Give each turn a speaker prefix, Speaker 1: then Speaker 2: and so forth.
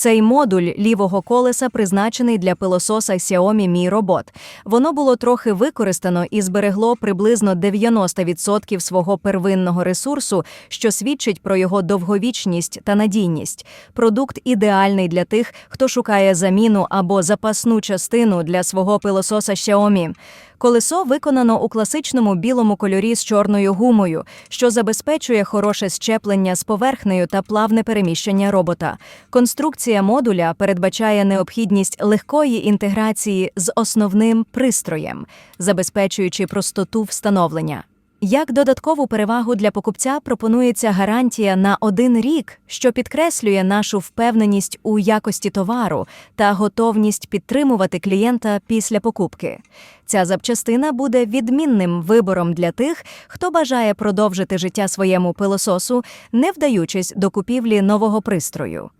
Speaker 1: Цей модуль лівого колеса призначений для пилососа Xiaomi Mi Robot. Воно було трохи використано і зберегло приблизно 90% свого первинного ресурсу, що свідчить про його довговічність та надійність. Продукт ідеальний для тих, хто шукає заміну або запасну частину для свого пилососа Xiaomi. Колесо виконано у класичному білому кольорі з чорною гумою, що забезпечує хороше щеплення з поверхнею та плавне переміщення робота. Конструкція модуля передбачає необхідність легкої інтеграції з основним пристроєм, забезпечуючи простоту встановлення. Як додаткову перевагу для покупця пропонується гарантія на один рік, що підкреслює нашу впевненість у якості товару та готовність підтримувати клієнта після покупки. Ця запчастина буде відмінним вибором для тих, хто бажає продовжити життя своєму пилососу, не вдаючись до купівлі нового пристрою.